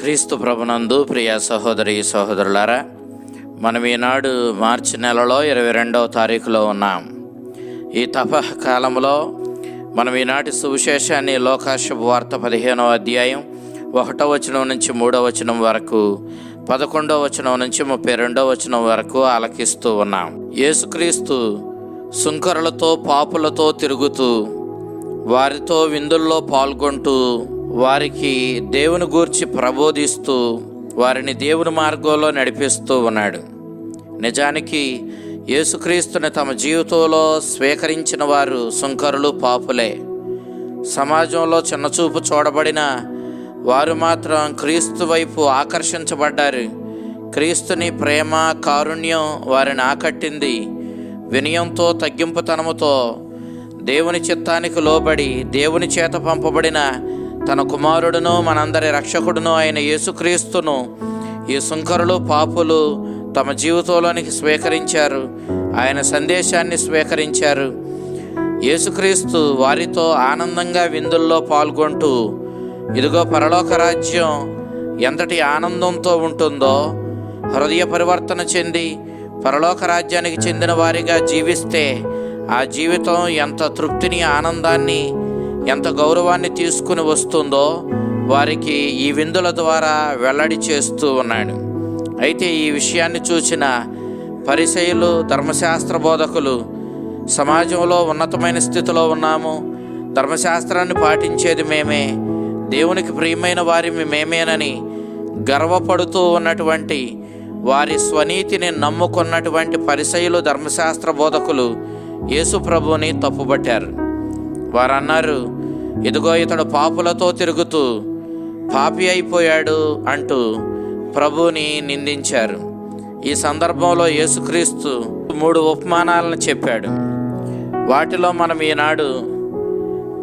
క్రీస్తు ప్రభునందు ప్రియ సహోదరి సహోదరులారా మనం ఈనాడు మార్చి నెలలో ఇరవై రెండవ తారీఖులో ఉన్నాం. ఈ తప కాలంలో మనం ఈనాటి సువిశేషాన్ని లోకాశుభ వార్త పదిహేనవ అధ్యాయం ఒకటో వచనం నుంచి మూడో వచనం వరకు పదకొండవ వచనం నుంచి ముప్పై రెండో వచనం వరకు ఆలకిస్తూ ఉన్నాం. యేసుక్రీస్తు సుంకరులతో పాపులతో తిరుగుతూ వారితో విందుల్లో పాల్గొంటూ వారికి దేవుని గూర్చి ప్రబోధిస్తూ వారిని దేవుని మార్గంలో నడిపిస్తూ ఉన్నాడు. నిజానికి యేసుక్రీస్తుని తమ జీవితంలో స్వీకరించిన వారు సుంకరులు పాపులే. సమాజంలో చిన్నచూపు చూడబడిన వారు మాత్రం క్రీస్తు వైపు ఆకర్షించబడ్డారు. క్రీస్తుని ప్రేమ కారుణ్యం వారిని ఆకట్టింది. వినయంతో తగ్గింపుతనముతో దేవుని చిత్తానికి లోబడి దేవుని చేత పంపబడిన తన కుమారుడును మనందరి రక్షకుడును అయిన యేసుక్రీస్తును ఈ సుంకరులు పాపులు తమ జీవితంలోనికి స్వీకరించారు. ఆయన సందేశాన్ని స్వీకరించారు. యేసుక్రీస్తు వారితో ఆనందంగా విందుల్లో పాల్గొంటూ ఇదిగో పరలోక రాజ్యం ఎంతటి ఆనందంతో ఉంటుందో హృదయ పరివర్తన చెంది పరలోక రాజ్యానికి చెందిన వారిగా జీవిస్తే ఆ జీవితం ఎంత తృప్తిని ఆనందాన్ని ఎంత గౌరవాన్ని తీసుకుని వస్తుందో వారికి ఈ విందుల ద్వారా వెల్లడి చేస్తూ ఉన్నాడు. అయితే ఈ విషయాన్ని చూసిన పరిసయులు ధర్మశాస్త్ర బోధకులు సమాజంలో ఉన్నతమైన స్థితిలో ఉన్నాము. ధర్మశాస్త్రాన్ని పాటించేది మేమే. దేవునికి ప్రియమైన వారి మేమేనని గర్వపడుతూ ఉన్నటువంటి వారి స్వనీతిని నమ్ముకున్నటువంటి పరిసయులు ధర్మశాస్త్ర బోధకులు యేసు ప్రభువుని తప్పుబట్టారు. వారు అన్నారు ఇదిగో ఇతడు పాపులతో తిరుగుతూ పాపి అయిపోయాడు అంటూ ప్రభువుని నిందించారు. ఈ సందర్భంలో యేసుక్రీస్తు మూడు ఉపమానాలను చెప్పాడు. వాటిలో మనం ఈనాడు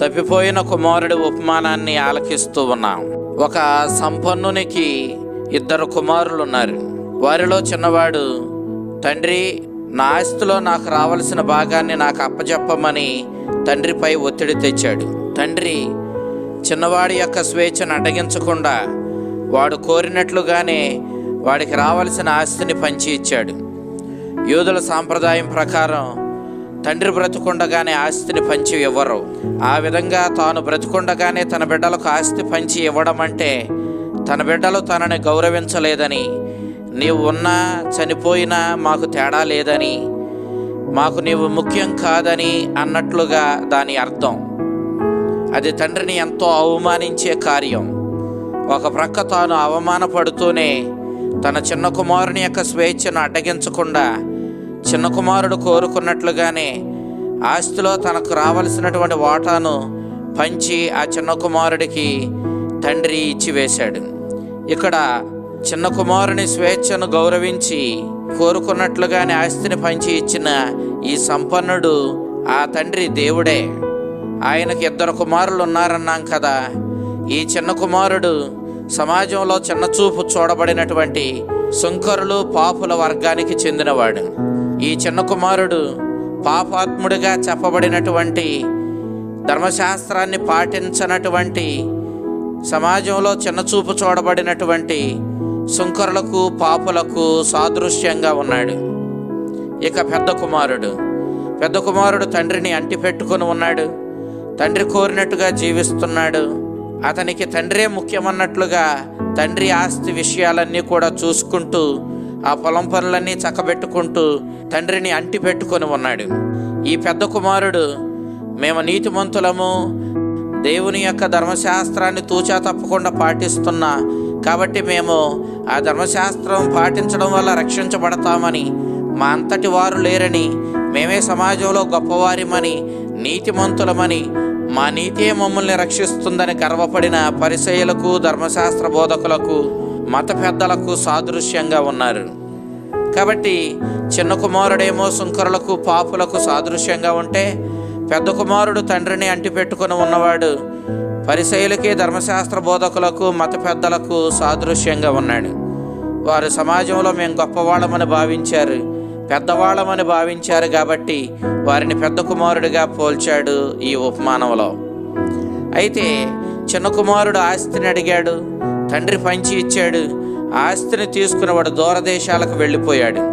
తప్పిపోయిన కుమారుడి ఉపమానాన్ని ఆలకిస్తూ ఉన్నాం. ఒక సంపన్నునికి ఇద్దరు కుమారులు ఉన్నారు వారిలో చిన్నవాడు తండ్రి నా ఆస్తిలో నాకు రావలసిన భాగాన్ని నాకు అప్పచెప్పమని తండ్రిపై ఒత్తిడి తెచ్చాడు. తండ్రి చిన్నవాడి యొక్క స్వేచ్ఛను అడ్డగించకుండా వాడు కోరినట్లుగానే వాడికి రావలసిన ఆస్తిని పంచి ఇచ్చాడు. యూదుల సాంప్రదాయం ప్రకారం తండ్రి బ్రతుకుండగానే ఆస్తిని పంచి ఇవ్వరు. ఆ విధంగా తాను బ్రతుకుండగానే తన బిడ్డలకు ఆస్తి పంచి ఇవ్వడం అంటే తన బిడ్డలు తనని గౌరవించలేదని నీవు ఉన్నా చనిపోయినా మాకు తేడా లేదని మాకు నీవు ముఖ్యం కాదని అన్నట్లుగా దాని అర్థం. అది తండ్రిని ఎంతో అవమానించే కార్యం. ఒక ప్రక్క తాను అవమానపడుతూనే తన చిన్న కుమారుని యొక్క స్వేచ్ఛను అడ్డగించకుండా చిన్న కుమారుడు కోరుకున్నట్లుగానే ఆస్తిలో తనకు రావలసినటువంటి వాటాను పంచి ఆ చిన్న కుమారుడికి తండ్రి ఇచ్చివేశాడు ఇక్కడ చిన్న కుమారుని స్వేచ్ఛను గౌరవించి కోరుకున్నట్లుగానే ఆస్తిని పంచి ఇచ్చిన ఈ సంపన్నుడు ఆ తండ్రి దేవుడే. ఆయనకి ఇద్దరు కుమారులు ఉన్నారన్నాం కదా. ఈ చిన్న కుమారుడు సమాజంలో చిన్న చూపు చూడబడినటువంటి సుంకరులు పాపుల వర్గానికి చెందినవాడు. ఈ చిన్న కుమారుడు పాపాత్ముడిగా చెప్పబడినటువంటి ధర్మశాస్త్రాన్ని పాటించనటువంటి సమాజంలో చిన్నచూపు చూడబడినటువంటి సుంకరులకు పాపులకు సాదృశ్యంగా ఉన్నాడు. ఇక పెద్ద కుమారుడు. పెద్ద కుమారుడు తండ్రిని అంటిపెట్టుకుని ఉన్నాడు. తండ్రి కోరినట్టుగా జీవిస్తున్నాడు. అతనికి తండ్రే ముఖ్యమన్నట్లుగా తండ్రి ఆస్తి విషయాలన్నీ కూడా చూసుకుంటూ ఆ పొలం పనులన్నీ చక్కబెట్టుకుంటూ తండ్రిని అంటి పెట్టుకొని ఉన్నాడు. ఈ పెద్ద కుమారుడు మేము నీతిమంతులము. దేవుని యొక్క ధర్మశాస్త్రాన్ని తూచా తప్పకుండా పాటిస్తున్నా కాబట్టి మేము ఆ ధర్మశాస్త్రం పాటించడం వల్ల రక్షించబడతామని మా అంతటి వారు లేరని మేమే సమాజంలో గొప్పవారిమని నీతిమంతులమని మా నీతే మమ్మల్ని రక్షిస్తుందని గర్వపడిన పరిచయులకు ధర్మశాస్త్ర బోధకులకు మత పెద్దలకు సాదృశ్యంగా ఉన్నారు. కాబట్టి చిన్న కుమారుడేమో సుంకరులకు పాపులకు సాదృశ్యంగా ఉంటే పెద్ద కుమారుడు తండ్రిని అంటిపెట్టుకుని ఉన్నవాడు పరిశైలకి ధర్మశాస్త్ర బోధకులకు మత పెద్దలకు సాదృశ్యంగా ఉన్నాడు. వారు సమాజంలో మేము గొప్పవాళ్ళమని భావించారు పెద్దవాళ్ళమని భావించారు కాబట్టి వారిని పెద్ద కుమారుడిగా పోల్చాడు ఈ ఉపమానంలో. అయితే చిన్న కుమారుడు ఆస్తిని అడిగాడు తండ్రి పంచి ఇచ్చాడు ఆస్తిని తీసుకున్నవాడు దూరదేశాలకు వెళ్ళిపోయాడు.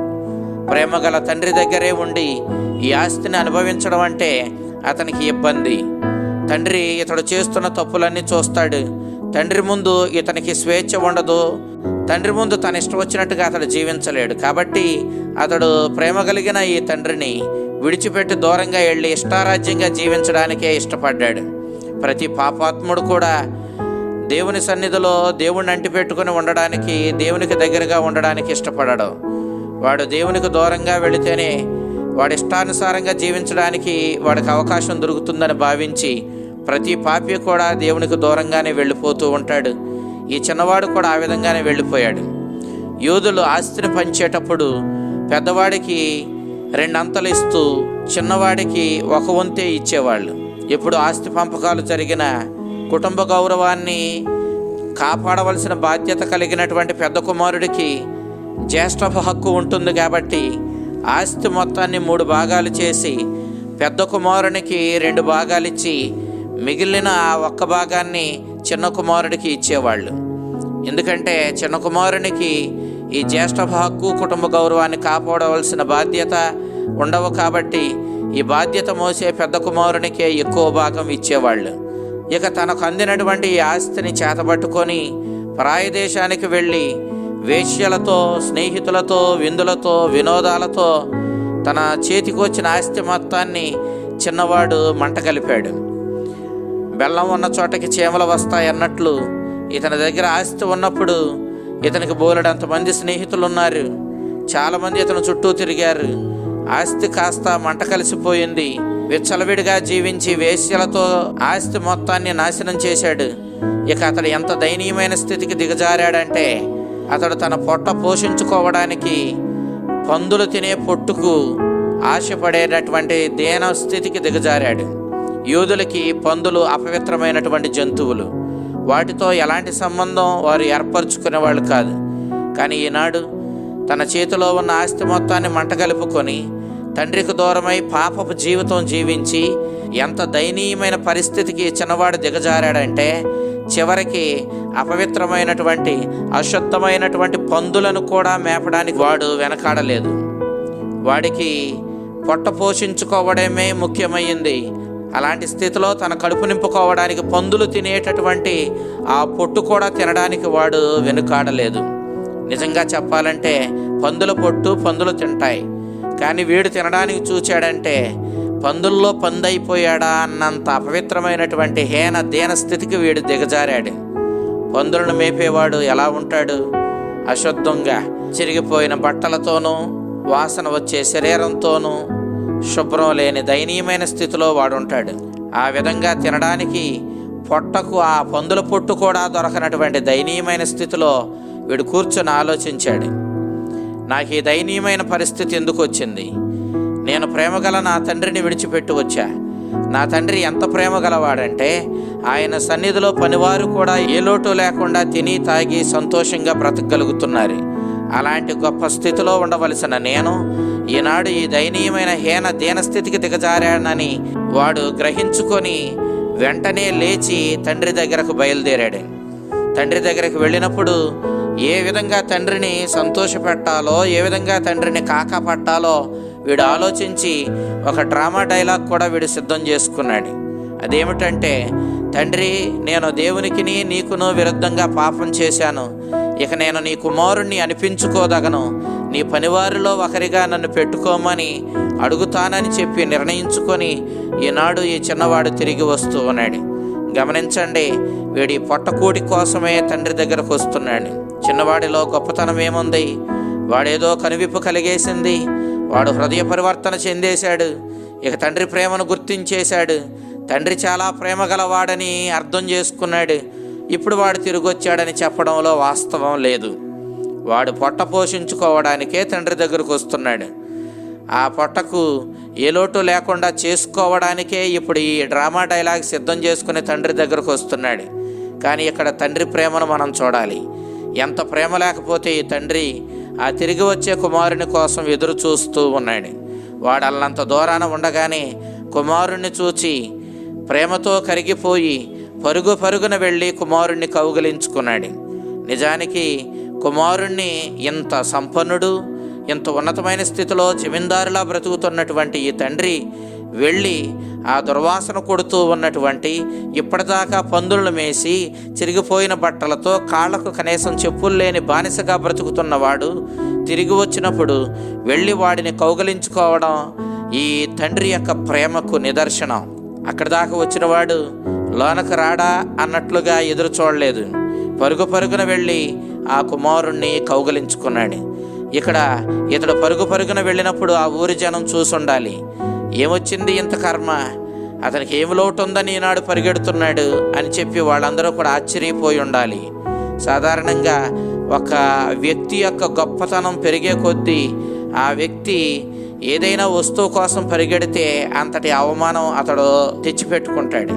ప్రేమగల తండ్రి దగ్గరే ఉండి ఈ ఆస్తిని అనుభవించడం అంటే అతనికి ఇబ్బంది. తండ్రి ఇతడు చేస్తున్న తప్పులన్నీ చూస్తాడు. తండ్రి ముందు ఇతనికి స్వేచ్ఛ ఉండదు. తండ్రి ముందు తన ఇష్టం వచ్చినట్టుగా అతడు జీవించలేడు. కాబట్టి అతడు ప్రేమ కలిగిన ఈ తండ్రిని విడిచిపెట్టి దూరంగా వెళ్ళి ఇష్టారాజ్యంగా జీవించడానికే ఇష్టపడ్డాడు. ప్రతి పాపాత్ముడు కూడా దేవుని సన్నిధిలో దేవుణ్ణి అంటిపెట్టుకుని ఉండడానికి దేవునికి దగ్గరగా ఉండడానికి ఇష్టపడడు. వాడు దేవునికి దూరంగా వెళితేనే వాడి ఇష్టానుసారంగా జీవించడానికి వాడికి అవకాశం దొరుకుతుందని భావించి ప్రతి పాపి కూడా దేవునికి దూరంగానే వెళ్ళిపోతూ ఉంటాడు. ఈ చిన్నవాడు కూడా ఆ విధంగానే వెళ్ళిపోయాడు. యూదులు ఆస్తిని పంచేటప్పుడు పెద్దవాడికి రెండంతలు ఇస్తూ చిన్నవాడికి ఒక వంతే ఇచ్చేవాళ్ళు. ఇప్పుడు ఆస్తి పంపకాలు జరిగిన కుటుంబ గౌరవాన్ని కాపాడవలసిన బాధ్యత కలిగినటువంటి పెద్ద కుమారుడికి జ్యేష్ఠపు హక్కు ఉంటుంది కాబట్టి ఆస్తి మొత్తాన్ని మూడు భాగాలు చేసి పెద్ద కుమారునికి రెండు భాగాలు ఇచ్చి మిగిలిన ఆ ఒక్క భాగాన్ని చిన్న కుమారుడికి ఇచ్చేవాళ్ళు. ఎందుకంటే చిన్న కుమారునికి ఈ జ్యేష్ఠ హక్కు కుటుంబ గౌరవాన్ని కాపాడవలసిన బాధ్యత ఉండవు కాబట్టి ఈ బాధ్యత మోసే పెద్ద కుమారునికే ఎక్కువ భాగం ఇచ్చేవాళ్ళు. ఇక తనకు అందినటువంటి ఈ ఆస్తిని చేతబట్టుకొని ప్రాయదేశానికి వెళ్ళి వేశ్యలతో స్నేహితులతో విందులతో వినోదాలతో తన చేతికి వచ్చిన ఆస్తి మొత్తాన్ని చిన్నవాడు మంట కలిపాడు. బెల్లం ఉన్న చోటకి చీమలు వస్తాయన్నట్లు ఇతని దగ్గర ఆస్తి ఉన్నప్పుడు ఇతనికి బోలెడంతమంది స్నేహితులు ఉన్నారు చాలామంది ఇతను చుట్టూ తిరిగారు. ఆస్తి కాస్త మంట కలిసిపోయింది. విచ్చలవిడిగా జీవించి వేశ్యలతో ఆస్తి మొత్తాన్ని నాశనం చేశాడు. ఇక అతడు ఎంత దయనీయమైన స్థితికి దిగజారాడంటే అతడు తన పొట్ట పోషించుకోవడానికి పందులు తినే పొట్టుకు ఆశపడేటటువంటి దేన స్థితికి దిగజారాడు. యూదులకి పందులు అపవిత్రమైనటువంటి జంతువులు. వాటితో ఎలాంటి సంబంధం వారు ఏర్పరచుకునేవాళ్ళు కాదు. కానీ ఈనాడు తన చేతిలో ఉన్న ఆస్తి మొత్తాన్ని మంట కలుపుకొని తండ్రికి దూరమై పాపపు జీవితం జీవించి ఎంత దయనీయమైన పరిస్థితికి చిన్నవాడు దిగజారాడంటే చివరికి అపవిత్రమైనటువంటి అశుద్ధమైనటువంటి పందులను కూడా మేపడానికి వాడు వెనకాడలేదు. వాడికి పొట్ట పోషించుకోవడమే ముఖ్యమైంది. అలాంటి స్థితిలో తన కడుపు నింపుకోవడానికి పందులు తినేటటువంటి ఆ పొట్టు కూడా తినడానికి వాడు వెనుకాడలేదు. నిజంగా చెప్పాలంటే పందుల పొట్టు పందులు తింటాయి. కానీ వీడు తినడానికి చూచాడంటే పందుల్లో పందైపోయాడా అన్నంత అపవిత్రమైనటువంటి హీన దీన స్థితికి వీడు దిగజారాడు. పందులను మేపేవాడు ఎలా ఉంటాడు? అశుద్ధంగా చిరిగిపోయిన బట్టలతోనూ వాసన వచ్చే శరీరంతోనూ శుభ్రం లేని దయనీయమైన స్థితిలో వాడుంటాడు. ఆ విధంగా తినడానికి పొట్టకు ఆ పందుల పొట్టు కూడా దొరకనటువంటి దయనీయమైన స్థితిలో వీడు కూర్చొని ఆలోచించాడు. నాకు ఈ దయనీయమైన పరిస్థితి ఎందుకు వచ్చింది? నేను ప్రేమగల నా తండ్రిని విడిచిపెట్టి వచ్చా. నా తండ్రి ఎంత ప్రేమ గలవాడంటే ఆయన సన్నిధిలో పనివారు కూడా ఏ లోటు లేకుండా తిని తాగి సంతోషంగా బ్రతకగలుగుతున్నారు. అలాంటి గొప్ప స్థితిలో ఉండవలసిన నేను ఈనాడు ఈ దయనీయమైన హీన దీనస్థితికి దిగజారానని వాడు గ్రహించుకొని వెంటనే లేచి తండ్రి దగ్గరకు బయలుదేరాడు. తండ్రి దగ్గరికి వెళ్ళినప్పుడు ఏ విధంగా తండ్రిని సంతోషపెట్టాలో ఏ విధంగా తండ్రిని కాకపట్టాలో వీడు ఆలోచించి ఒక డ్రామా డైలాగ్ కూడా వీడు సిద్ధం చేసుకున్నాడు. అదేమిటంటే తండ్రి నేను దేవునికిని నీకును విరుద్ధంగా పాపం చేశాను. ఇక నేను నీ కుమారుణ్ణి అనిపించుకోదగను. నీ పనివారిలో ఒకరిగా నన్ను పెట్టుకోమని అడుగుతానని చెప్పి నిర్ణయించుకొని ఈనాడు ఈ చిన్నవాడు తిరిగి వస్తూ ఉన్నాడు. గమనించండి వీడి పొట్టకూటి కోసమే తండ్రి దగ్గరకు వస్తున్నాడు. చిన్నవాడిలో గొప్పతనం ఏముంది? వాడేదో కనువిప్పు కలిగేసింది. వాడు హృదయ పరివర్తన చెందేశాడు. ఇక తండ్రి ప్రేమను గుర్తించేశాడు. తండ్రి చాలా ప్రేమ గలవాడని అర్థం చేసుకున్నాడు. ఇప్పుడు వాడు తిరిగి వచ్చాడని చెప్పడంలో వాస్తవం లేదు. వాడు పొట్ట పోషించుకోవడానికే తండ్రి దగ్గరకు వస్తున్నాడు. ఆ పొట్టకు ఏ లోటు లేకుండా చేసుకోవడానికే ఇప్పుడు ఈ డ్రామా డైలాగ్ సిద్ధం చేసుకుని తండ్రి దగ్గరకు వస్తున్నాడు. కానీ ఇక్కడ తండ్రి ప్రేమను మనం చూడాలి. ఎంత ప్రేమ లేకపోతే ఈ తండ్రి ఆ తిరిగి వచ్చే కుమారుని కోసం ఎదురు చూస్తూ ఉన్నాడు. వాడు అల్లంత దూరాన ఉండగానే కుమారుణ్ణి చూచి ప్రేమతో కరిగిపోయి పరుగు పరుగున వెళ్ళి కుమారుణ్ణి కౌగిలించుకున్నాడు. నిజానికి కుమారుణ్ణి ఇంత సంపన్నుడు ఇంత ఉన్నతమైన స్థితిలో జమీందారులా బ్రతుకుతున్నటువంటి ఈ తండ్రి వెళ్ళి ఆ దుర్వాసన కొడుతూ ఉన్నటువంటి ఇప్పటిదాకా పందులను మేసి చిరిగిపోయిన బట్టలతో కాళ్ళకు కనీసం చెప్పులు లేని బానిసగా బ్రతుకుతున్నవాడు తిరిగి వచ్చినప్పుడు వెళ్ళి వాడిని కౌగలించుకోవడం ఈ తండ్రి యొక్క ప్రేమకు నిదర్శనం. అక్కడి దాకా వచ్చినవాడు లోనకు రాడా? అన్నట్లుగా ఎదురు చూడలేదు. పరుగు పరుగున వెళ్ళి ఆ కుమారుణ్ణి కౌగలించుకున్నాడు. ఇక్కడ ఇతడు పరుగు పరుగున వెళ్ళినప్పుడు ఆ ఊరి జనం చూసుండాలి. ఏమొచ్చింది ఇంత కర్మ? అతనికి ఏమి లోటు ఉందని ఈనాడు పరిగెడుతున్నాడు అని చెప్పి వాళ్ళందరూ కూడా ఆశ్చర్యపోయి ఉండాలి. సాధారణంగా ఒక వ్యక్తి యొక్క గొప్పతనం పెరిగే కొద్దీ ఆ వ్యక్తి ఏదైనా వస్తువు కోసం పరిగెడితే అంతటి అవమానం అతడు తెచ్చిపెట్టుకుంటాడు.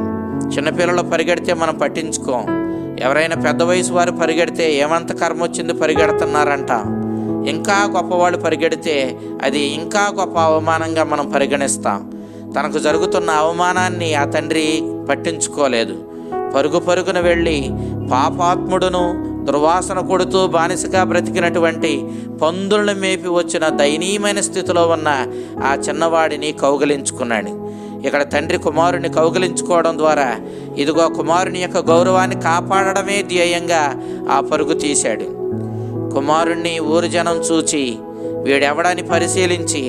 చిన్నపిల్లలు పరిగెడితే మనం పట్టించుకోం. ఎవరైనా పెద్ద వయసు వారు పరిగెడితే ఏమంత కర్మ వచ్చింది పరిగెడుతున్నారంట. ఇంకా గొప్పవాళ్ళు పరిగెడితే అది ఇంకా గొప్ప అవమానంగా మనం పరిగణిస్తాం. తనకు జరుగుతున్న అవమానాన్ని ఆ తండ్రి పట్టించుకోలేదు. పరుగు పరుగున వెళ్ళి పాపాత్ముడును దుర్వాసన కొడుతూ బానిసగా బ్రతికినటువంటి పందులను మేపి వచ్చిన దయనీయమైన స్థితిలో ఉన్న ఆ చిన్నవాడిని కౌగలించుకున్నాడు. ఇక్కడ తండ్రి కుమారుని కౌగలించుకోవడం ద్వారా ఇదిగో కుమారుని యొక్క గౌరవాన్ని కాపాడడమే ధ్యేయంగా ఆ పరుగు తీశాడు. కుమారుణ్ణి ఊరు జనం చూచి వీడెవడని పరిశీలించి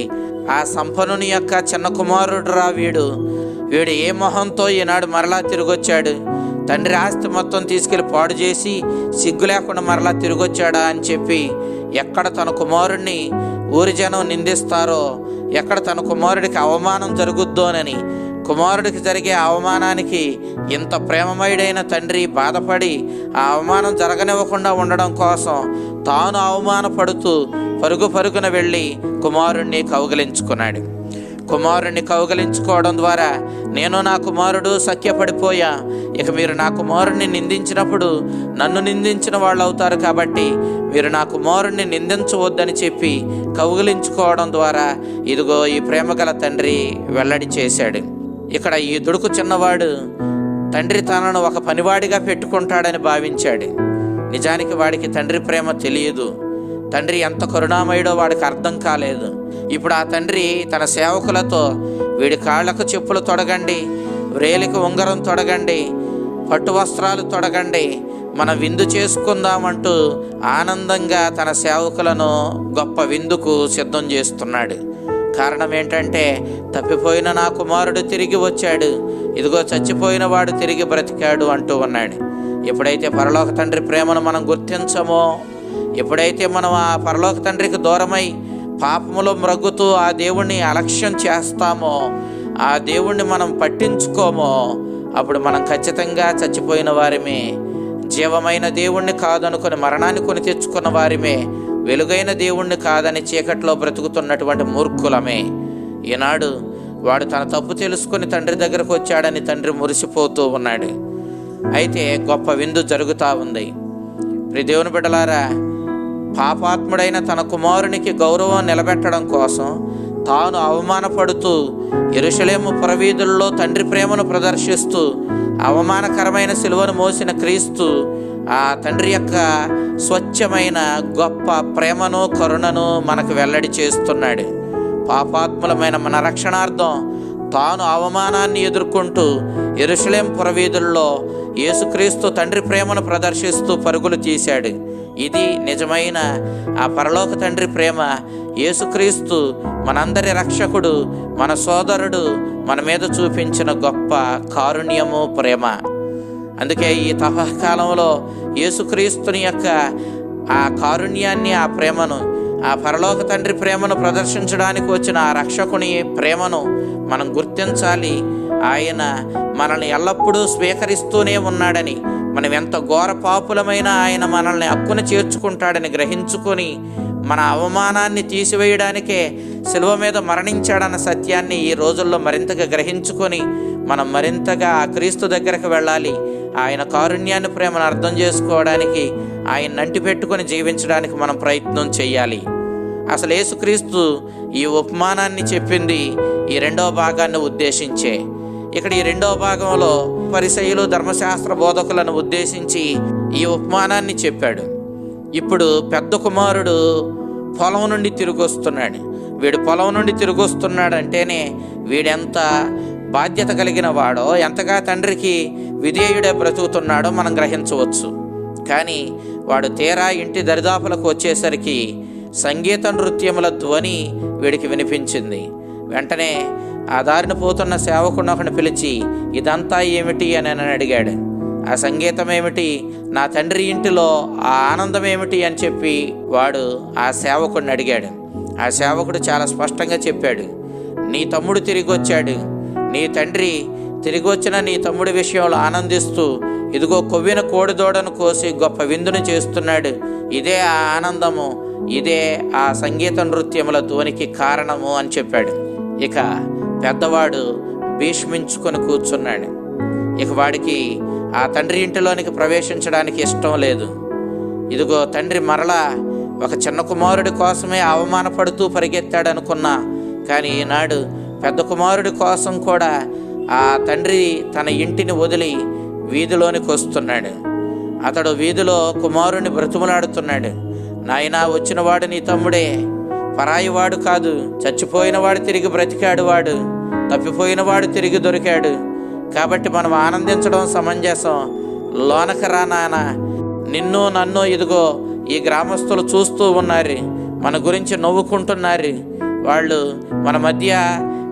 ఆ సంపన్నుని యొక్క చిన్న కుమారుడురా వీడు. వీడు ఏ మొహంతో ఈనాడు మరలా తిరిగొచ్చాడు? తండ్రి ఆస్తి మొత్తం తీసుకెళ్ళి పాడు చేసి సిగ్గు లేకుండా మరలా తిరిగొచ్చాడా అని చెప్పి ఎక్కడ తన కుమారుణ్ణి ఊరి జనం నిందిస్తారో ఎక్కడ తన కుమారుడికి అవమానం జరుగుద్దోనని కుమారుడికి జరిగే అవమానానికి ఇంత ప్రేమమయుడైన తండ్రి బాధపడి ఆ అవమానం జరగనివ్వకుండా ఉండడం కోసం తాను అవమానపడుతూ పరుగు పరుగున వెళ్ళి కుమారుణ్ణి కౌగలించుకున్నాడు. కుమారుణ్ణి కౌగలించుకోవడం ద్వారా నేను నా కుమారుడు సఖ్యపడిపోయా. ఇక మీరు నా కుమారుణ్ణి నిందించినప్పుడు నన్ను నిందించిన వాళ్ళు అవుతారు కాబట్టి మీరు నా కుమారుణ్ణి నిందించవద్దని చెప్పి కౌగిలించుకోవడం ద్వారా ఇదిగో ఈ ప్రేమగల తండ్రి వెల్లడి చేశాడు. ఇక్కడ ఈ దుడుకు చిన్నవాడు తండ్రి తనను ఒక పనివాడిగా పెట్టుకుంటాడని భావించాడు. నిజానికి వాడికి తండ్రి ప్రేమ తెలియదు. తండ్రి ఎంత కరుణామయుడో వాడికి అర్థం కాలేదు. ఇప్పుడు ఆ తండ్రి తన సేవకులతో వీడి కాళ్ళకు చెప్పులు తొడగండి వ్రేలికి ఉంగరం తొడగండి పట్టు వస్త్రాలు తొడగండి మన విందు చేసుకుందామంటూ ఆనందంగా తన సేవకులను గొప్ప విందుకు సిద్ధం చేస్తున్నాడు. కారణం ఏంటంటే తప్పిపోయిన నా కుమారుడు తిరిగి వచ్చాడు. ఇదిగో చచ్చిపోయిన వాడు తిరిగి బ్రతికాడు అంటూ ఉన్నాడు. ఎప్పుడైతే పరలోక తండ్రి ప్రేమను మనం గుర్తించమో ఎప్పుడైతే మనం ఆ పరలోక తండ్రికి దూరమై పాపములో మ్రగ్గుతూ ఆ దేవుణ్ణి అలక్ష్యం చేస్తామో ఆ దేవుణ్ణి మనం పట్టించుకోమో అప్పుడు మనం ఖచ్చితంగా చచ్చిపోయిన వారిమే. జీవమైన దేవుణ్ణి కాదనుకొని మరణాన్ని కొని తెచ్చుకున్న వారిమే. వెలుగైన దేవుణ్ణి కాదని చీకట్లో బ్రతుకుతున్నటువంటి మూర్ఖులమే. ఈనాడు వాడు తన తప్పు తెలుసుకొని తండ్రి దగ్గరకు వచ్చాడని తండ్రి మురిసిపోతూ ఉన్నాడు. అయితే గొప్ప విందు జరుగుతూ ఉంది. ప్రి దేవుని బిడ్డలారా పాపాత్ముడైన తన కుమారునికి గౌరవం నిలబెట్టడం కోసం తాను అవమానపడుతూ ఎరుషలేము పురవీధుల్లో తండ్రి ప్రేమను ప్రదర్శిస్తూ అవమానకరమైన సిలువను మోసిన క్రీస్తు ఆ తండ్రి యొక్క స్వచ్ఛమైన గొప్ప ప్రేమను కరుణను మనకు వెల్లడి చేస్తున్నాడు. పాపాత్ములమైన మన రక్షణార్థం తాను అవమానాన్ని ఎదుర్కొంటూ ఎరుషలేం పురవీధుల్లో యేసుక్రీస్తు తండ్రి ప్రేమను ప్రదర్శిస్తూ పరుగులు తీశాడు. ఇది నిజమైన ఆ పరలోక తండ్రి ప్రేమ. యేసుక్రీస్తు మనందరి రక్షకుడు మన సోదరుడు మన మీద చూపించిన గొప్ప కారుణ్యము ప్రేమ. అందుకే ఈ తపకాలంలో యేసుక్రీస్తుని యొక్క ఆ కారుణ్యాన్ని ఆ ప్రేమను ఆ పరలోక తండ్రి ప్రేమను ప్రదర్శించడానికి వచ్చిన ఆ రక్షకుని ప్రేమను మనం గుర్తించాలి. ఆయన మనల్ని ఎల్లప్పుడూ స్వీకరిస్తూనే ఉన్నాడని మనం ఎంత ఘోర పాపులమైన ఆయన మనల్ని హక్కును చేర్చుకుంటాడని గ్రహించుకొని మన అవమానాన్ని తీసివేయడానికే శిలువ మీద మరణించాడన్న సత్యాన్ని ఈ రోజుల్లో మరింతగా గ్రహించుకొని మనం మరింతగా ఆ క్రీస్తు దగ్గరకు వెళ్ళాలి. ఆయన కారుణ్యాన్ని ప్రేమను అర్థం చేసుకోవడానికి ఆయన నంటి పెట్టుకొని జీవించడానికి మనం ప్రయత్నం చేయాలి అసలు యేసుక్రీస్తు ఈ ఉపమానాన్ని చెప్పింది ఈ రెండవ భాగాన్ని ఉద్దేశించే. ఇక్కడ ఈ రెండవ భాగంలో పరిసయులు ధర్మశాస్త్ర బోధకులను ఉద్దేశించి ఈ ఉపమానాన్ని చెప్పాడు. ఇప్పుడు పెద్ద కుమారుడు పొలం నుండి తిరిగి వస్తున్నాడు వీడు పొలం నుండి తిరిగి వస్తున్నాడు అంటేనే వీడెంత బాధ్యత కలిగిన వాడో ఎంతగా తండ్రికి విధేయుడే బ్రతుకుతున్నాడో మనం గ్రహించవచ్చు. కానీ వాడు తీరా ఇంటి దరిదాపులకు వచ్చేసరికి సంగీత నృత్యముల ధ్వని వీడికి వినిపించింది. వెంటనే ఆ దారిన పోతున్న సేవకుని ఒకని పిలిచి ఇదంతా ఏమిటి? అని అని అడిగాడు. ఆ సంగీతం ఏమిటి నా తండ్రి ఇంటిలో ఆ ఆనందం ఏమిటి అని చెప్పి వాడు ఆ సేవకుడిని అడిగాడు. ఆ సేవకుడు చాలా స్పష్టంగా చెప్పాడు. నీ తమ్ముడు తిరిగి వచ్చాడు నీ తండ్రి తిరిగి వచ్చిన నీ తమ్ముడి విషయంలో ఆనందిస్తూ ఇదిగో కొవ్విన కోడిదోడను కోసి గొప్ప విందును చేస్తున్నాడు. ఇదే ఆ ఆనందము ఇదే ఆ సంగీత నృత్యముల ధ్వనికి కారణము అని చెప్పాడు. ఇక పెద్దవాడు భీష్మించుకొని కూర్చున్నాడు. ఇక వాడికి ఆ తండ్రి ఇంటిలోనికి ప్రవేశించడానికి ఇష్టం లేదు. ఇదిగో తండ్రి మరలా ఒక చిన్న కుమారుడి కోసమే అవమానపడుతూ పరిగెత్తాడు అనుకున్నా కానీ ఈనాడు పెద్ద కుమారుడి కోసం కూడా ఆ తండ్రి తన ఇంటిని వదిలి వీధిలోనికి వస్తున్నాడు. అతడు వీధిలో కుమారుని బ్రతుములాడుతున్నాడు. నాయనా వచ్చినవాడు నీ తమ్ముడే. పరాయివాడు కాదు చచ్చిపోయినవాడు తిరిగి బ్రతికాడు వాడు. తప్పిపోయినవాడు తిరిగి దొరికాడు. కాబట్టి మనం ఆనందించడం సమంజసం. లోనక రా నాన్న నిన్ను నన్ను ఇదిగో ఈ గ్రామస్తులు చూస్తూ ఉన్నారు. మన గురించి నవ్వుకుంటున్నారు. వాళ్ళు మన మధ్య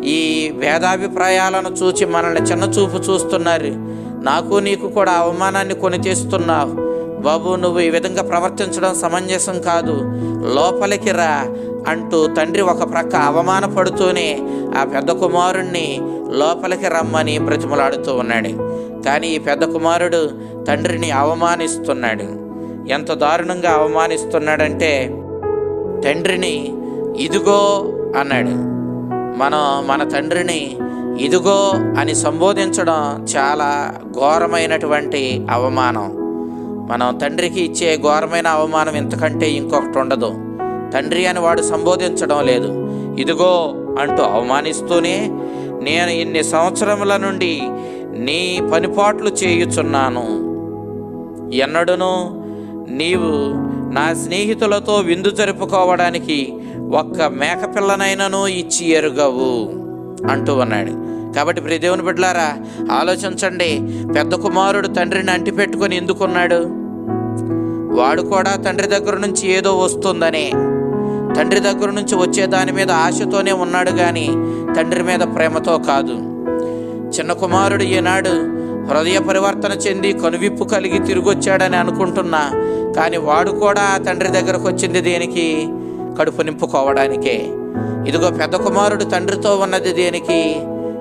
ఈ భేదాభిప్రాయాలను చూచి మనల్ని చిన్న చూపు చూస్తున్నారు. నాకు నీకు కూడా అవమానాన్ని కొని తెస్తున్నావు. బాబు నువ్వు ఈ విధంగా ప్రవర్తించడం సమంజసం కాదు. లోపలికి రా అంటూ తండ్రి ఒక ప్రక్క అవమానపడుతూనే ఆ పెద్ద కుమారుణ్ణి లోపలికి రమ్మని బ్రతిమలాడుతూ ఉన్నాడు. కానీ ఈ పెద్ద కుమారుడు తండ్రిని అవమానిస్తున్నాడు. ఎంత దారుణంగా అవమానిస్తున్నాడంటే తండ్రిని ఇదిగో అన్నాడు. మనం మన తండ్రిని ఇదిగో అని సంబోధించడం చాలా ఘోరమైనటువంటి అవమానం. మనం తండ్రికి ఇచ్చే ఘోరమైన అవమానం ఇంతకంటే ఇంకొకటి ఉండదు. తండ్రి అని వాడు సంబోధించడం లేదు. ఇదిగో అంటూ అవమానిస్తూనే నేను ఇన్ని సంవత్సరముల నుండి నీ పనిపాట్లు చేయుచున్నాను. ఎన్నడూను నీవు నా స్నేహితులతో విందు జరుపుకోవడానికి ఒక్క మేకపిల్లనైనను ఇచ్చి ఎరుగవు అంటూ ఉన్నాడు కాబట్టి ప్రదేవుని బిడ్డలారా ఆలోచించండి. పెద్ద కుమారుడు తండ్రిని అంటిపెట్టుకొని ఎందుకున్నాడు? వాడు కూడా తండ్రి దగ్గర నుంచి ఏదో వస్తుందని. తండ్రి దగ్గర నుంచి వచ్చే దాని మీద ఆశతోనే ఉన్నాడు కానీ తండ్రి మీద ప్రేమతో కాదు. చిన్న కుమారుడు ఈనాడు హృదయ పరివర్తన చెంది కనువిప్పు కలిగి తిరిగొచ్చాడని అనుకుంటున్నా. కానీ వాడు కూడా తండ్రి దగ్గరకు వచ్చింది దేనికి? కడుపు నింపుకోవడానికే. ఇదిగో పెద్ద కుమారుడు తండ్రితో ఉన్నది దేనికి?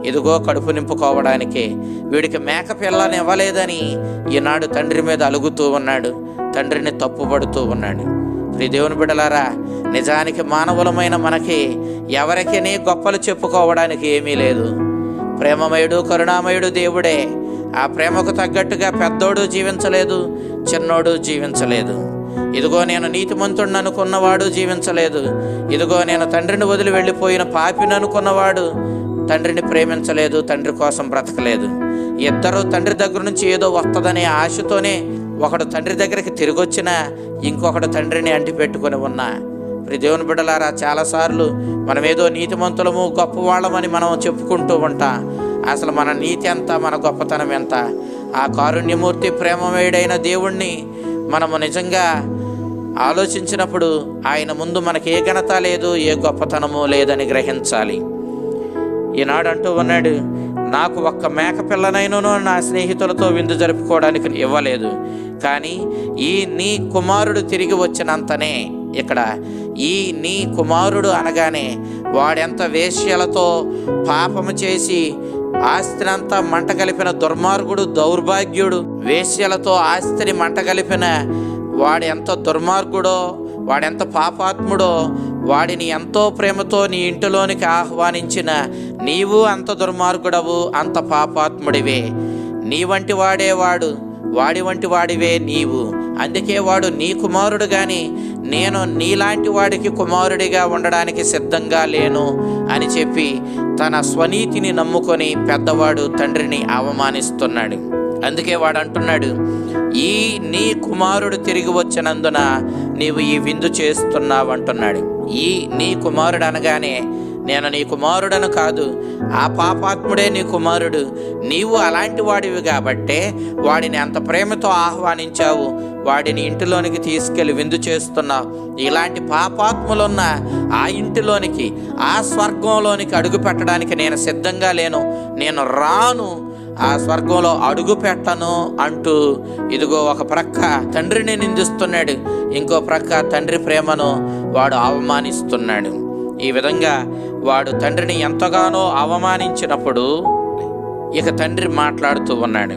ఇదిగో కడుపు నింపుకోవడానికే. వీడికి మేక పిల్లని ఇవ్వలేదని ఈనాడు తండ్రి మీద అలుగుతూ ఉన్నాడు. తండ్రిని తప్పుపడుతూ ఉన్నాడు. ప్రియ దేవుని బిడలారా నిజానికి మానవులమైన మనకి ఎవరికీ గొప్పలు చెప్పుకోవడానికి ఏమీ లేదు. ప్రేమమయుడు కరుణామయుడు దేవుడే. ఆ ప్రేమకు తగ్గట్టుగా పెద్దోడు జీవించలేదు చిన్నోడు జీవించలేదు. ఇదిగో నేను నీతిమంతుడిని అనుకున్నవాడు జీవించలేదు. ఇదిగో నేను తండ్రిని వదిలి వెళ్ళిపోయిన పాపిని అనుకున్నవాడు తండ్రిని ప్రేమించలేదు తండ్రి కోసం బ్రతకలేదు. ఇద్దరు తండ్రి దగ్గర నుంచి ఏదో వస్తుందనే ఆశతోనే ఒకడు తండ్రి దగ్గరికి తిరిగి వచ్చినా ఇంకొకడు తండ్రిని అంటిపెట్టుకుని ఉన్నా. ప్రి దేవుని బిడ్డలారా చాలాసార్లు మనం ఏదో నీతిమంతులము గొప్పవాళ్ళమని మనం చెప్పుకుంటూ ఉంటాం. అసలు మన నీతి ఎంత మన గొప్పతనం ఎంత? ఆ కారుణ్యమూర్తి ప్రేమమేయుడైన దేవుణ్ణి మనము నిజంగా ఆలోచించినప్పుడు ఆయన ముందు మనకి ఏ ఘనత లేదు ఏ గొప్పతనము లేదని గ్రహించాలి. ఈనాడు అంటూ ఉన్నాడు నాకు ఒక్క మేక పిల్లనైనను నా స్నేహితులతో విందు జరుపుకోవడానికి ఇవ్వలేదు. కానీ ఈ నీ కుమారుడు తిరిగి వచ్చినంతనే ఇక్కడ ఈ నీ కుమారుడు అనగానే వాడెంత వేశ్యలతో పాపము చేసి ఆస్తినంతా మంట కలిపిన దుర్మార్గుడు దౌర్భాగ్యుడు వేశ్యలతో ఆస్తిని మంట కలిపిన వాడెంత దుర్మార్గుడో వాడెంత పాపాత్ముడో వాడిని ఎంతో ప్రేమతో నీ ఇంటిలోనికి ఆహ్వానించిన నీవు అంత దుర్మార్గుడవు అంత పాపాత్ముడివే. నీ వంటి వాడేవాడు వాడి వంటి వాడివే నీవు. అందుకే వాడు నీ కుమారుడు గాని నేను నీలాంటి వాడికి కుమారుడిగా ఉండడానికి సిద్ధంగా లేను అని చెప్పి తన స్వనీతిని నమ్ముకొని పెద్దవాడు తండ్రిని అవమానిస్తున్నాడు. అందుకే వాడు అంటున్నాడు ఈ నీ కుమారుడు తిరిగి వచ్చినందున నీవు ఈ విందు చేస్తున్నావంటున్నాడు. ఈ నీ కుమారుడు అనగానే నేను నీ కుమారుడను కాదు ఆ పాపాత్ముడే నీ కుమారుడు. నీవు అలాంటి వాడివి కాబట్టే వాడిని అంత ప్రేమతో ఆహ్వానించావు. వాడిని ఇంటిలోనికి తీసుకెళ్ళి విందు చేస్తున్నావు. ఇలాంటి పాపాత్ములున్న ఆ ఇంటిలోనికి ఆ స్వర్గంలోనికి అడుగు పెట్టడానికి నేను సిద్ధంగా లేను. నేను రాను. ఆ స్వర్గంలో అడుగు పెట్టను అంటూ ఇదిగో ఒక ప్రక్క తండ్రిని నిందిస్తున్నాడు. ఇంకో ప్రక్క తండ్రి ప్రేమను వాడు అవమానిస్తున్నాడు. ఈ విధంగా వాడు తండ్రిని ఎంతగానో అవమానించినప్పుడు ఇక తండ్రి మాట్లాడుతూ ఉన్నాడు.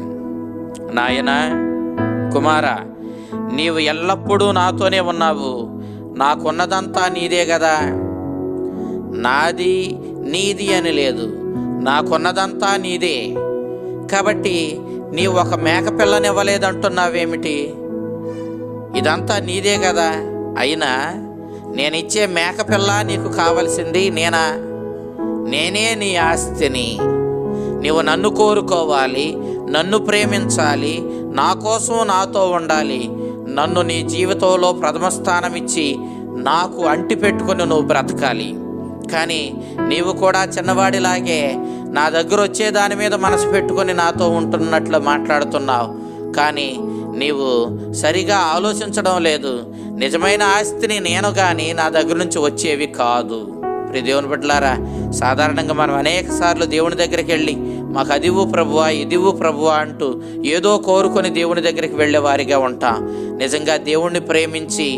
నాయన కుమారా నీవు ఎల్లప్పుడూ నాతోనే ఉన్నావు. నాకున్నదంతా నీదే కదా నాది నీది అని లేదు. నాకున్నదంతా నీదే. కాబట్టి నీ ఒక మేకపిల్లనివ్వలేదంటున్నావేమిటి ఇదంతా నీదే కదా. అయినా నేనిచ్చే మేకపిల్ల నీకు కావలసింది నేనా? నేనే నీ ఆస్తిని. నీవు నన్ను కోరుకోవాలి నన్ను ప్రేమించాలి నా కోసం నాతో ఉండాలి. నన్ను నీ జీవితంలో ప్రథమ స్థానం ఇచ్చి నాకు అంటి పెట్టుకుని నువ్వు బ్రతకాలి. కానీ నీవు కూడా చిన్నవాడిలాగే నా దగ్గర వచ్చే దాని మీద మనసు పెట్టుకొని నాతో ఉంటున్నట్లు మాట్లాడుతున్నావు. కానీ నీవు సరిగా ఆలోచించడం లేదు. నిజమైన ఆస్తిని నేను కానీ నా దగ్గర నుంచి వచ్చేవి కాదు. ప్రి దేవుని బిడ్డలారా సాధారణంగా మనం అనేక సార్లు దేవుని దగ్గరికి వెళ్ళి మాకు అదివు ప్రభువా ఇదివు ప్రభువా అంటూ ఏదో కోరుకొని దేవుని దగ్గరికి వెళ్ళే వారిగా ఉంటాం. నిజంగా దేవుణ్ణి ప్రేమించి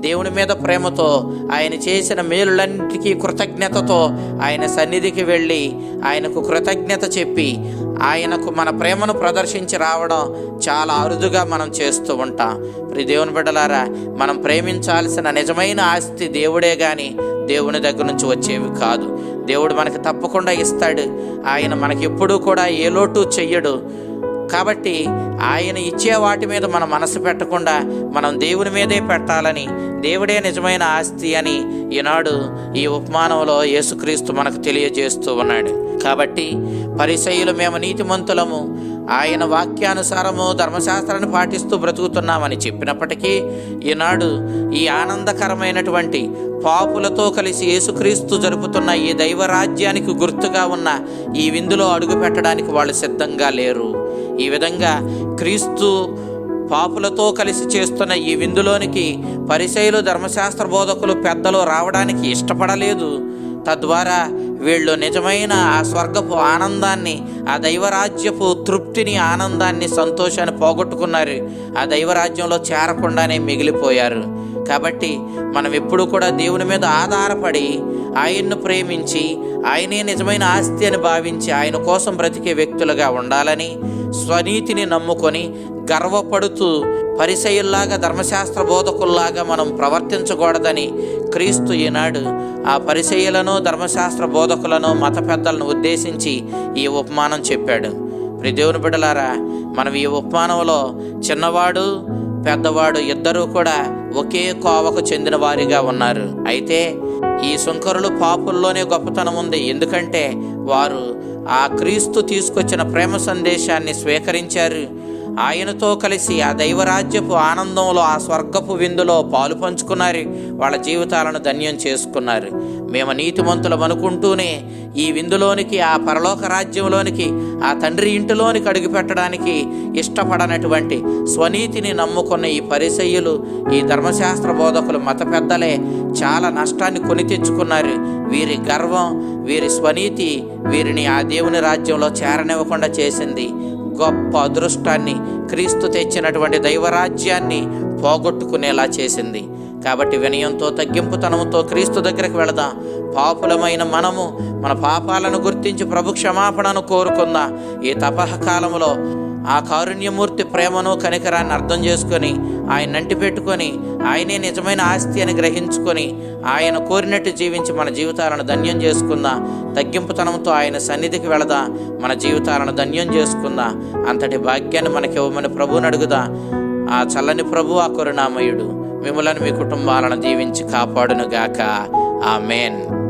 దేవుని మీద ప్రేమతో ఆయన చేసిన మేలులన్నిటికీ కృతజ్ఞతతో ఆయన సన్నిధికి వెళ్ళి ఆయనకు కృతజ్ఞత చెప్పి ఆయనకు మన ప్రేమను ప్రదర్శించి రావడం చాలా అరుదుగా మనం చేస్తూ ఉంటాం. ప్రి దేవుని బిడ్డలారా మనం ప్రేమించాల్సిన నిజమైన ఆస్తి దేవుడే కానీ దేవుని దగ్గర నుంచి వచ్చేవి కాదు. దేవుడు మనకి తప్పకుండా ఇస్తాడు. ఆయన మనకి ఎప్పుడూ కూడా ఏ లోటు చెయ్యడు. కాబట్టి ఆయన ఇచ్చే వాటి మీద మన మనసు పెట్టకుండా మనం దేవుని మీదే పెట్టాలని దేవుడే నిజమైన ఆస్తి అని ఈనాడు ఈ ఉపమానంలో యేసుక్రీస్తు మనకు తెలియజేస్తూ ఉన్నాడు. కాబట్టి పరిసయులు మేము నీతిమంతులము. ఆయన వాక్యానుసారము ధర్మశాస్త్రాన్ని పాటిస్తూ బ్రతుకుతున్నామని చెప్పినప్పటికీ ఈనాడు ఈ ఆనందకరమైనటువంటి పాపులతో కలిసి యేసుక్రీస్తు జరుపుతున్న ఈ దైవరాజ్యానికి గుర్తుగా ఉన్న ఈ విందులో అడుగు పెట్టడానికి వాళ్ళు సిద్ధంగా లేరు. ఈ విధంగా క్రీస్తు పాపులతో కలిసి చేస్తున్న ఈ విందులోనికి పరిచయులు ధర్మశాస్త్ర బోధకులు పెద్దలు రావడానికి ఇష్టపడలేదు. తద్వారా వీళ్ళు నిజమైన ఆ స్వర్గపు ఆనందాన్ని ఆ దైవరాజ్యపు తృప్తిని ఆనందాన్ని సంతోషాన్ని పోగొట్టుకున్నారు. ఆ దైవరాజ్యంలో చేరకుండానే మిగిలిపోయారు. కాబట్టి మనం ఎప్పుడు కూడా దేవుని మీద ఆధారపడి ఆయన్ను ప్రేమించి ఆయనే నిజమైన ఆస్తి అని భావించి ఆయన కోసం బ్రతికే వ్యక్తులుగా ఉండాలని స్వనీతిని నమ్ముకొని గర్వపడుతూ పరిసయుల్లాగా ధర్మశాస్త్ర బోధకుల్లాగా మనం ప్రవర్తించకూడదని క్రీస్తు ఈనాడు ఆ పరిసయులను ధర్మశాస్త్ర బోధకులను మత పెద్దలను ఉద్దేశించి ఈ ఉపమానం చెప్పాడు. ప్రి దేవుని బిడలారా మనం ఈ ఉపమానంలో చిన్నవాడు పెద్దవాడు ఇద్దరూ కూడా ఒకే కోవకు చెందిన వారిగా ఉన్నారు. అయితే ఈ సుంకరులు పాపుల్లోనే గొప్పతనం ఉంది. ఎందుకంటే వారు ఆ క్రీస్తు తీసుకొచ్చిన ప్రేమ సందేశాన్ని స్వీకరించారు. ఆయనతో కలిసి ఆ దైవరాజ్యపు ఆనందంలో ఆ స్వర్గపు విందులో పాలు పంచుకున్నారు. వాళ్ళ జీవితాలను ధన్యం చేసుకున్నారు. మేము నీతిమంతులం అనుకుంటూనే ఈ విందులోనికి ఆ పరలోక రాజ్యంలోనికి ఆ తండ్రి ఇంటిలోనికి అడుగుపెట్టడానికి ఇష్టపడనటువంటి స్వనీతిని నమ్ముకున్న ఈ పరిసయ్యులు ఈ ధర్మశాస్త్ర బోధకులు మత పెద్దలే చాలా నష్టాన్ని కొని తెచ్చుకున్నారు. వీరి గర్వం వీరి స్వనీతి వీరిని ఆ దేవుని రాజ్యంలో చేరనివ్వకుండా చేసింది. గొప్ప అదృష్టాన్ని క్రీస్తు తెచ్చినటువంటి దైవరాజ్యాన్ని పోగొట్టుకునేలా చేసింది. కాబట్టి వినయంతో తగ్గింపుతనంతో క్రీస్తు దగ్గరికి వెళదాం. పాపులమైన మనము మన పాపాలను గుర్తించి ప్రభు క్షమాపణను కోరుకుందాం. ఈ తపహ కాలంలో ఆ కారుణ్యమూర్తి ప్రేమను కనికరాన్ని అర్థం చేసుకొని ఆయన నంటి పెట్టుకొని ఆయనే నిజమైన ఆస్తి అని గ్రహించుకొని ఆయన కోరినట్టు జీవించి మన జీవితాలను ధన్యం చేసుకుందా? తగ్గింపుతనంతో ఆయన సన్నిధికి వెళదా? మన జీవితాలను ధన్యం చేసుకుందా? అంతటి భాగ్యాన్ని మనకి ఇవ్వమని ప్రభువుని అడుగుదా? ఆ చల్లని ప్రభు ఆ కరుణామయుడు మిమ్మలను మీ కుటుంబాలను దీవించి కాపాడునుగాక. మేన్